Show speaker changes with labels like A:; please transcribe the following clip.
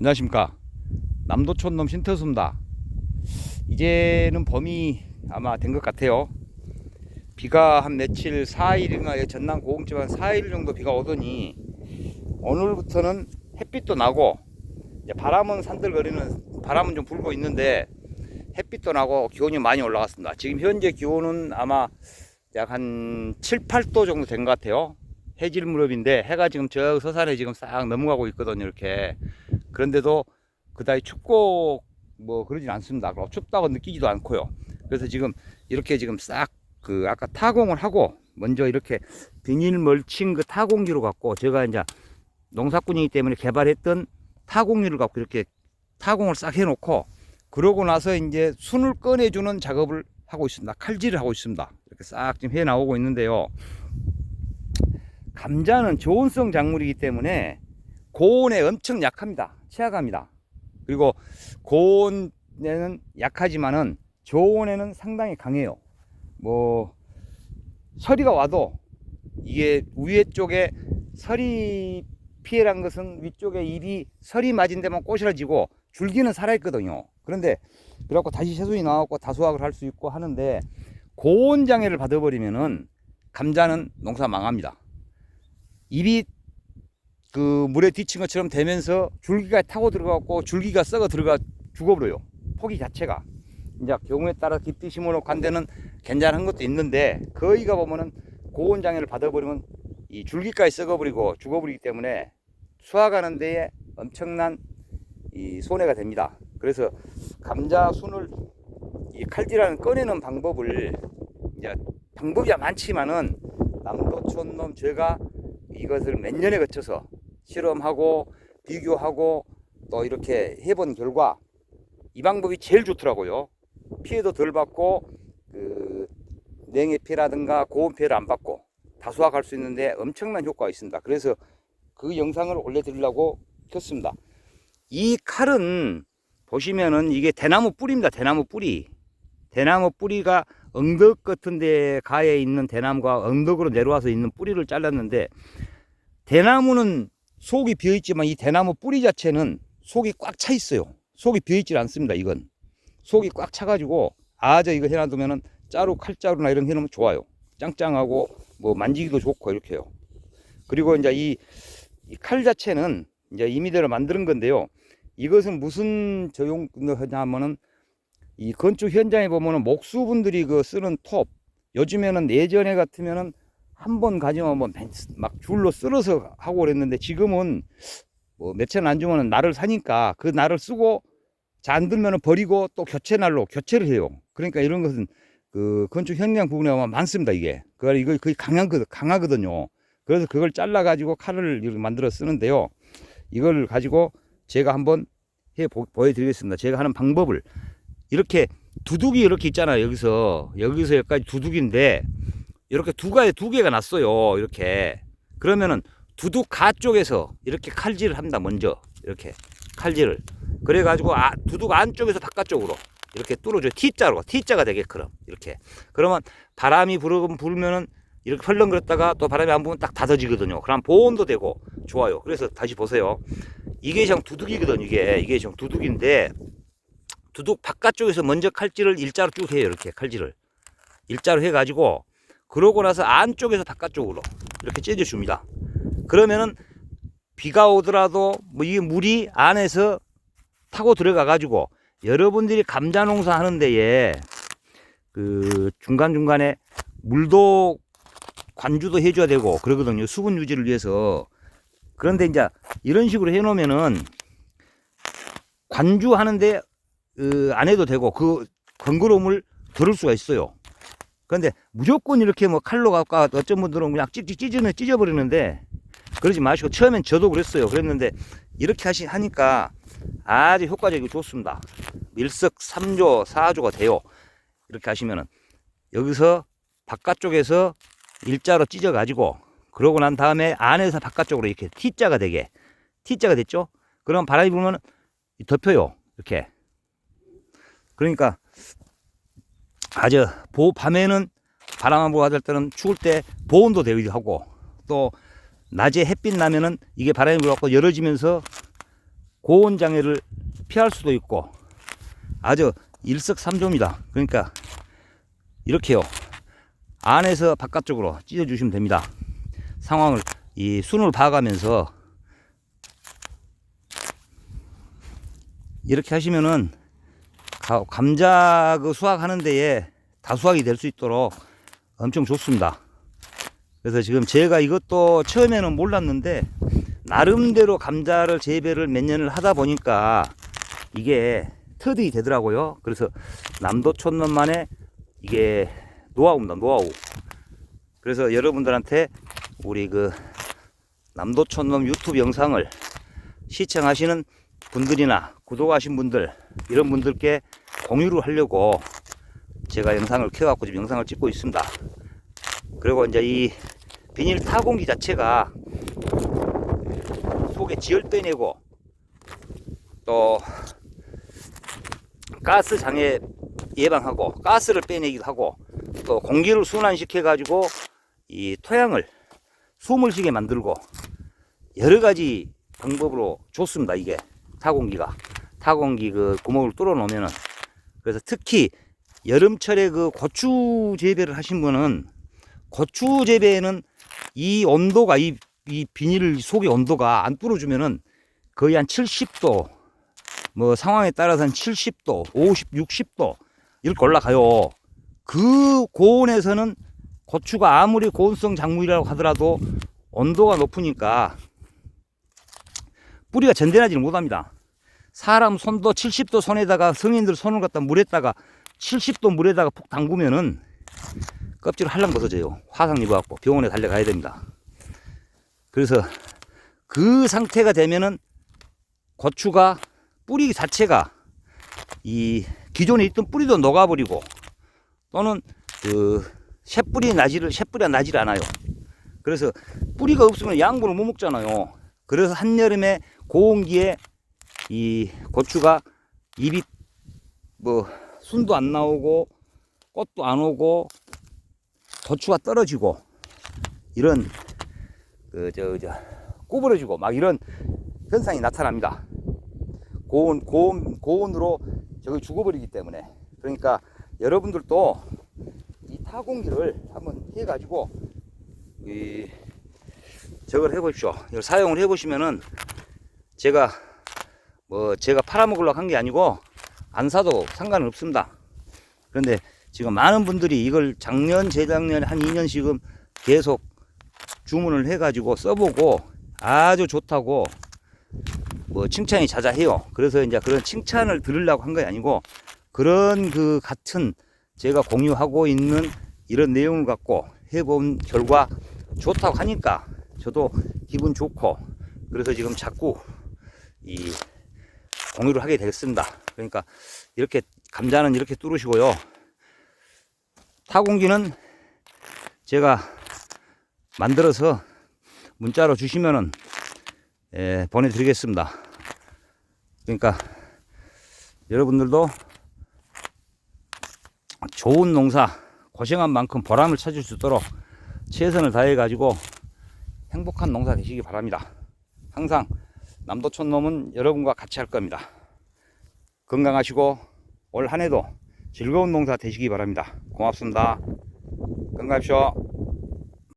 A: 안녕하십니까. 남도촌놈 신터수입니다. 이제는 봄이 아마 된 것 같아요. 비가 한 며칠 4일이나 전남 고흥집 한 4일 정도 비가 오더니 오늘부터는 햇빛도 나고 바람은 산들거리는 바람은 좀 불고 있는데 햇빛도 나고 기온이 많이 올라갔습니다. 지금 현재 기온은 아마 약 한 7, 8도 정도 된 것 같아요. 해질 무렵인데 해가 지금 저 서산에 지금 싹 넘어가고 있거든요 이렇게 그런데도 그다지 춥고 뭐 그러진 않습니다. 춥다고 느끼지도 않고요. 그래서 지금 이렇게 지금 싹 그 아까 타공을 하고 먼저 이렇게 비닐 멀칭 그 타공기로 갖고 제가 이제 농사꾼이기 때문에 개발했던 타공기를 갖고 이렇게 타공을 싹 해놓고 그러고 나서 이제 순을 꺼내주는 작업을 하고 있습니다. 칼질을 하고 있습니다. 이렇게 싹 지금 해 나오고 있는데요. 감자는 저온성 작물이기 때문에 고온에 엄청 약합니다. 취약합니다. 그리고 고온에는 약하지만은 저온에는 상당히 강해요. 뭐 서리가 와도 이게 위에 쪽에 서리 피해란 것은 위쪽에 잎이 서리 맞은 데만 꼬시러지고 줄기는 살아있거든요. 그런데 그래갖고 다시 새순이 나왔고 다수확을 할 수 있고 하는데 고온 장애를 받아버리면은 감자는 농사 망합니다. 잎이 그 물에 뒤친 것처럼 되면서 줄기가 타고 들어가고 줄기가 썩어 들어가 죽어버려요. 포기 자체가. 이제 경우에 따라 깊이 한 데는 괜찮은 것도 있는데 거의가 보면은 고온 장애를 받아버리면 이 줄기까지 썩어버리고 죽어버리기 때문에 수확하는 데에 엄청난 이 손해가 됩니다. 그래서 감자 순을 이 칼질하는 꺼내는 방법을 이제 방법이 많지만은 남도촌 놈 제가 이것을 몇 년에 거쳐서 실험하고 비교하고 또 이렇게 해본 결과 이 방법이 제일 좋더라고요. 피해도 덜 받고 그 냉해 피해라든가 고온 피해를 안 받고 다수확할 수 있는데 엄청난 효과가 있습니다. 그래서 그 영상을 올려드리려고 켰습니다. 이 칼은 보시면은 이게 대나무 뿌리입니다. 대나무 뿌리. 대나무 뿌리가 엉덕 같은 데 가에 있는 대나무가 엉덕으로 내려와서 있는 뿌리를 잘랐는데 대나무는 속이 비어 있지만 이 대나무 뿌리 자체는 속이 꽉 차 있어요. 속이 비어 있질 않습니다. 이건 속이 꽉 차가지고 아저 이거 해놔두면은 자루 칼자루나 이런 거 해놓으면 좋아요. 짱짱하고 뭐 만지기도 좋고 이렇게요. 그리고 이제 이 칼 자체는 이제 이미대로 만드는 건데요. 이것은 무슨 저용하냐면은 이 건축 현장에 보면은 목수분들이 그 쓰는 톱 요즘에는 예전에 같으면은 한 번 가지면 뭐막 줄로 쓸어서 하고 그랬는데 지금은 뭐 며칠 안 주면은 날을 사니까 그 날을 쓰고 잘 안 들면은 버리고 또 교체 날로 교체를 해요. 그러니까 이런 것은 그 건축 현장 부분에 보면 많습니다 이게. 그 이거 거의 강하거든 강하거든요. 그래서 그걸 잘라 가지고 칼을 이렇게 만들어 쓰는데요. 이걸 가지고 제가 한번 해 보, 보여드리겠습니다. 제가 하는 방법을 이렇게 두둑이 이렇게 있잖아요. 여기서 여기서 여기까지 두둑인데 이렇게 두 가에 두 개가 났어요. 이렇게 그러면은 두둑 가 쪽에서 이렇게 칼질을 합니다. 먼저 이렇게 칼질을 그래 가지고 아, 두둑 안쪽에서 바깥쪽으로 이렇게 뚫어줘요. T자로 T자가 되게끔 이렇게 그러면 바람이 불으면 불면은 이렇게 헐렁거렸다가 또 바람이 안 불면 딱 닫아지거든요. 그럼 보온도 되고 좋아요. 그래서 다시 보세요. 이게 지금 두둑이거든. 이게 이게 지금 두둑인데 두둑 바깥쪽에서 먼저 칼질을 일자로 쭉 해요. 이렇게 칼질을 일자로 해가지고 그러고 나서 안쪽에서 바깥쪽으로 이렇게 찢어줍니다. 그러면은 비가 오더라도 뭐이 물이 안에서 타고 들어가 가지고 여러분들이 감자 농사 하는 데에 그 중간중간에 물도 관주도 해줘야 되고 그러거든요. 수분 유지를 위해서. 그런데 이제 이런 식으로 해 놓으면은 관주하는데 그, 안 해도 되고 그 번거로움을 덜을 수가 있어요. 그런데 무조건 이렇게 뭐 칼로 갖고 어쩐 분들은 그냥 찍찍 찢으면 찢어버리는데 그러지 마시고 처음엔 저도 그랬어요. 그랬는데 이렇게 하시, 하니까 아주 효과적이고 좋습니다. 일석삼조, 사조가 돼요. 이렇게 하시면은 여기서 바깥쪽에서 일자로 찢어 가지고 그러고 난 다음에 안에서 바깥쪽으로 이렇게 T자가 되게 T자가 됐죠? 그럼 바람이 불면 덮여요. 이렇게. 그러니까 아주 보 밤에는 바람 안 불고 하될 때는 추울 때 보온도 되기도 하고 또 낮에 햇빛 나면은 이게 바람이 불어갖고 열어지면서 고온 장애를 피할 수도 있고 아주 일석삼조입니다. 그러니까 이렇게요. 안에서 바깥쪽으로 찢어 주시면 됩니다. 상황을 이 순을 봐가면서 이렇게 하시면은 가- 감자 그 수확하는 데에 다 수확이 될 수 있도록 엄청 좋습니다. 그래서 지금 제가 이것도 처음에는 몰랐는데 나름대로 감자를 재배를 몇 년을 하다 보니까 이게 터득이 되더라고요. 그래서 남도촌놈만의 이게 노하우입니다. 노하우. 그래서 여러분들한테 우리 그 남도촌놈 유튜브 영상을 시청하시는 분들이나 구독하신 분들 이런 분들께 공유를 하려고 제가 영상을 켜갖고 지금 영상을 찍고 있습니다. 그리고 이제 이 비닐 타공기 자체가 속에 지열 빼내고 또 가스 장애 예방하고 가스를 빼내기도 하고 또 공기를 순환시켜 가지고 이 토양을 숨을 쉬게 만들고 여러 가지 방법으로 좋습니다 이게 타공기가. 타공기 그 구멍을 뚫어 놓으면은 그래서 특히 여름철에 그 고추 재배를 하신 분은 고추 재배에는 이 온도가 이, 이 비닐 속의 온도가 안 뚫어주면은 거의 한 70도 뭐 상황에 따라서는 70도 50 60도 이렇게 올라가요. 그 고온에서는 고추가 아무리 고온성 작물이라고 하더라도 온도가 높으니까 뿌리가 전대나지를 못합니다 사람 손도 70도 손에다가 성인들 손을 갖다 물에다가 70도 물에다가 푹 담그면은 껍질을 할랑 벗어져요. 화상 입어갖고 병원에 달려가야 됩니다. 그래서 그 상태가 되면은 고추가 뿌리 자체가 이 기존에 있던 뿌리도 녹아버리고 또는 그 새뿌리 나지를 새뿌리가 나질 않아요. 그래서 뿌리가 없으면 양분을 못 먹잖아요. 그래서 한여름에 고온기에 이 고추가 입이 뭐 순도 안 나오고 꽃도 안 오고 고추가 떨어지고 이런 그저저 구부러지고 막 이런 현상이 나타납니다. 고온 고온 고온으로 저기 죽어버리기 때문에 그러니까 여러분들도 이 타공기를 한번 해가지고 이 저걸 해보십시오. 이걸 사용을 해보시면은 제가 뭐 제가 팔아먹으려고 한 게 아니고 안 사도 상관은 없습니다. 그런데 지금 많은 분들이 이걸 작년, 재작년 한 2년 지금 계속 주문을 해가지고 써보고 아주 좋다고 뭐 칭찬이 자자해요. 그래서 이제 그런 칭찬을 들으려고 한 게 아니고 그런 그 같은 제가 공유하고 있는 이런 내용을 갖고 해본 결과 좋다고 하니까 저도 기분 좋고 그래서 지금 자꾸 이 공유를 하게 됐습니다. 그러니까 이렇게 감자는 이렇게 뚫으시고요. 타공기는 제가 만들어서 문자로 주시면은 예, 보내드리겠습니다. 그러니까 여러분들도 좋은 농사 고생한 만큼 보람을 찾을 수 있도록 최선을 다해 가지고 행복한 농사 되시기 바랍니다. 항상 남도촌 놈은 여러분과 같이 할 겁니다. 건강하시고 올 한 해도 즐거운 농사 되시기 바랍니다. 고맙습니다. 건강하십시오.